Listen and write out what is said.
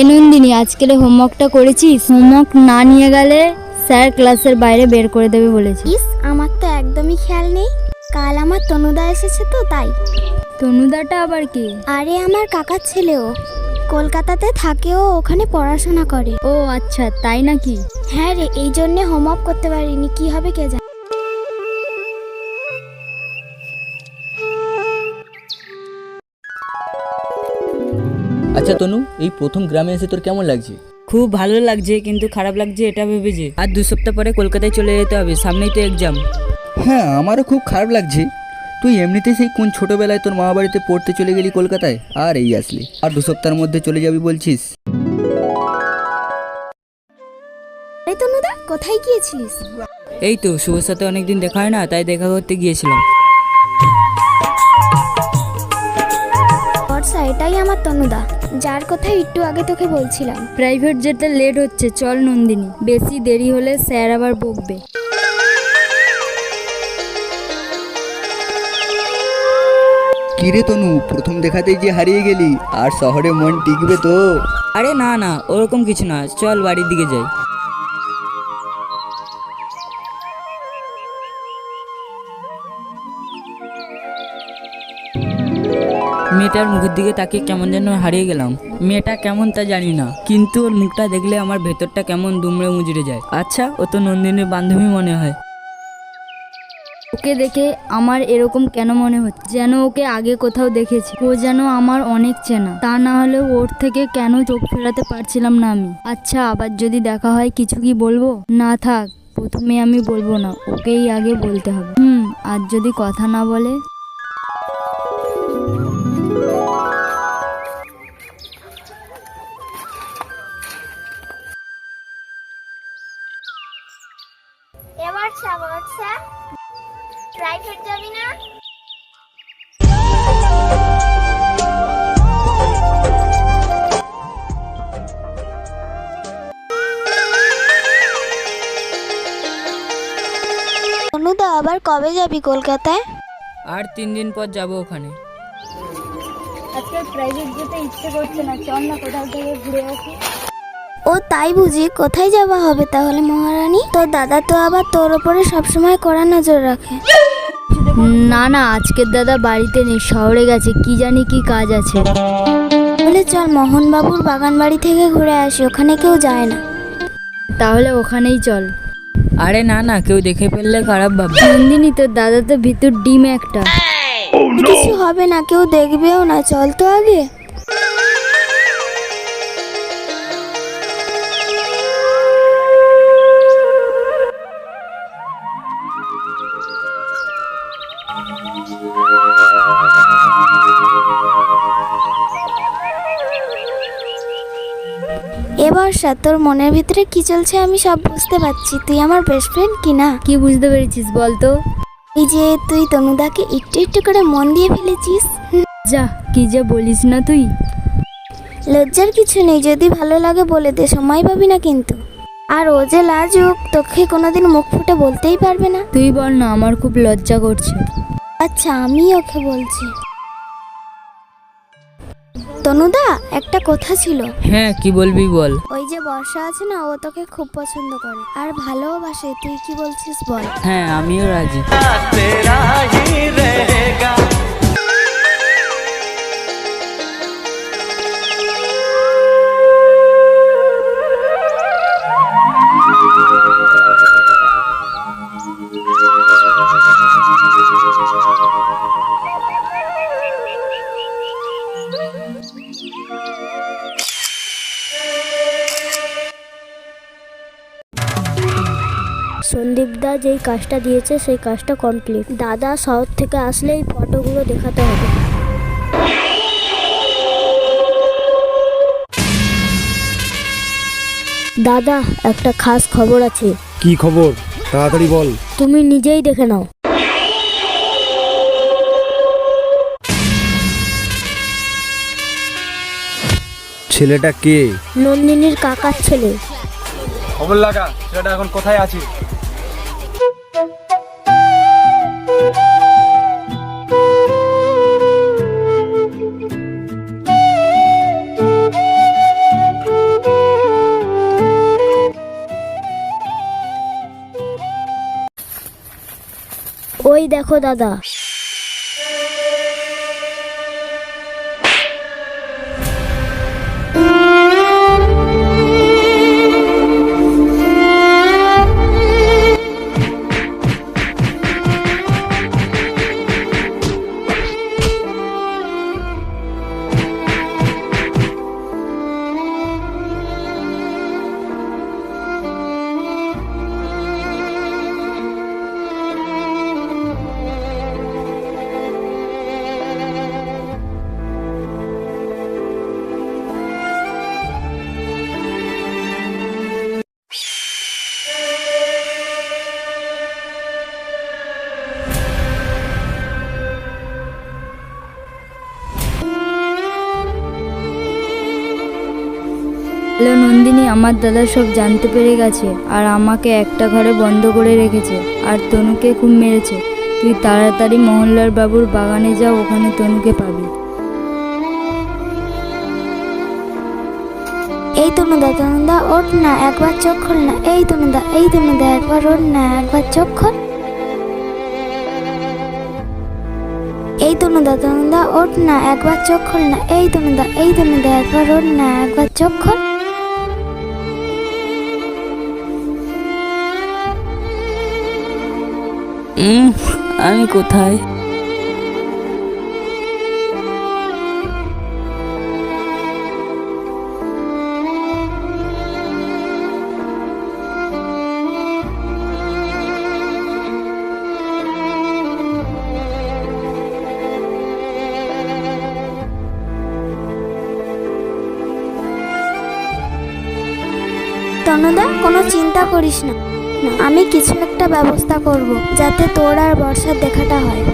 এ নন্দিনী আজকের হোমওয়ার্কটা করেছিস? হোমওয়ার্ক না নিয়ে গেলে স্যার ক্লাসের বাইরে বের করে দেবে বলেছে। ইস আমার তো একদমই খেয়াল নেই। কাল আমার তনুদা এসেছে তো তাই। তনুদাটা আবার কি? আরে আমার কাকার ছেলেও। কলকাতাতে থাকে ও ওখানে পড়াশোনা করে। ও আচ্ছা তাই নাকি? হ্যাঁ রে এই জন্যে হোমওয়ার্ক করতে পারিনি কি হবে কে জানে। আচ্ছা তনু এই প্রথম গ্রামে এসে তোর কেমন লাগছে? খুব ভালো লাগছে কিন্তু খারাপ লাগছে এটা ভেবে যে। আর দু সপ্তাহ পরে কলকাতায় চলে যেতে হবে সামনেই তো এক্সাম হ্যাঁ আমারও খুব খারাপ লাগছে। তুই এমনিতে সেই কোন ছোটবেলায় তোর মা বাড়িতে পড়তে চলে গেলি কলকাতায়? আর এই আসলি। আর দু সপ্তাহের মধ্যে চলে যাবি বলছিস? আরে তনুদা কোথায় গিয়েছিলিস? এই তো শুভর সাথে অনেকদিন দেখা হয় না তাই দেখা করতে গিয়েছিলাম। এটাই আমার তনুদা। যার কথা একটু আগে তোকে বলছিলাম। প্রাইভেট যেতে লেট হচ্ছে চল নন্দিনী। বেশি দেরি হলে স্যার আবার বকবে। কিরে তনু প্রথম দেখাতেই যে হারিয়ে গেলি আর শহরে মন টিকবে তো? আরে না না ওরকম কিছু না চল বাড়ির দিকে যাই। মেয়েটার মুখের দিকে তাকে কেমন যেন হারিয়ে গেলাম। মেয়েটা কেমন তা জানি না, কিন্তু ওর মুখটা দেখলে আমার ভেতরটা কেমন দুমড়ে মুজড়ে যায়। আচ্ছা ও তো নন্দিনীর বান্ধবী মনে হয়। ওকে দেখে আমার এরকম কেন মনে হচ্ছে? যেন ওকে আগে কোথাও দেখেছি। ও যেন আমার অনেক চেনা। তা না হলে ওর থেকে কেন চোখ ফেরাতে পারছিলাম না আমি? আচ্ছা আবার যদি দেখা হয়, কিছু কি বলব? না থাক, প্রথমে আমি বলব না, ওকেই আগে বলতে হবে। হুম, আর যদি কথা না বলে? কবে যাবি কলকাতায়? আর তিন দিন পর যাব ওখানে। আজকে প্রাইভেট যেতে ইচ্ছে করছে না চল না কোথাও থেকে ঘুরে আসি। ও তাই বুঝি। কোথায় যাওয়া হবে তাহলে মহারানী? তোর দাদা তো আবার তোর ওপরে সবসময় কড়া নজর রাখে। না না আজকের দাদা বাড়িতে নেই শহরে গেছে কি জানি কি কাজ আছে। বলে চল মোহনবাবুর বাগান বাড়ি থেকে ঘুরে আসি ওখানে কেউ যায় না। তাহলে ওখানেই চল। আরে না না কেউ দেখে ফেললে খারাপ ভাববে নন্দিনী তোর দাদা তো ভিতর ডিম একটা। কিছু হবে না কেউ দেখবেও না। চল তো আগে। এবার সা তোর মনের ভিতরে কি চলছে আমি সব বুঝতে পারছি। তুই আমার বেস্ট ফ্রেন্ড কি না? কি বুঝতে পেরেছিস বল তো এই যে তুই তনুদাকে একটু একটু করে মন দিয়ে ফেলেছিস? যা কি যে বলিস না তুই। লজ্জার কিছু নেই যদি ভালো লাগে বলে দে সময় পাবি না কিন্তু। আর ও যে লাজুক তোকে কোনোদিন মুখ ফুটে বলতেই পারবে না। তুই বল না আমার খুব লজ্জা করছে। আচ্ছা আমি ওকে বলছি। তনুদা একটা কথা ছিল। হ্যাঁ কি বলবি বল। ওই যে বর্ষা আছে না ও তোকে খুব পছন্দ করে। আর ভালোবাসে তুই কি বলছিস বল? হ্যাঁ আমিও রাজি। সন্দীপ দা যেই কাজটা দিয়েছে সেই কাজটা কমপ্লিট দাদা শহর থেকে আসলে এই ফটোগুলো দেখাতে হবে। দাদা একটা খাস খবর আছে। কি খবর? তাড়াতাড়ি বল। তুমি নিজেই দেখে নাও। ছেলেটা কে? নন্দিনীর কাকার ছেলে। খবর লাগা ছেলেটা এখন কোথায় আছে? ওই দেখো দাদা। হ্যালো নন্দিনী, আমার দাদা সব জানতে পেরে গেছে আর আমাকে একটা ঘরে বন্ধ করে রেখেছে আর তনুকে খুব মেরেছে। তুই তাড়াতাড়ি মোহনলাল বাবুর বাগানে যাও ওখানে তনুকে পাবি। এই তনুদা তনুদা, ওঠ না, একবার চোখ খোল না। এই তনুদা এই তনুদা একবার ওঠ না, একবার চোখ খোল। এই তনুদা তনুদা, ওঠ না, একবার চোখ খোল না। এই তনুদা এই তনুদা একবার ওঠ না, একবার চোখ খোল। আমি কোথায়? তনুদা কোনো চিন্তা করিস না। আমি কিছু একটা ব্যবস্থা করব যাতে তোর আর বর্ষার দেখাটা হয়।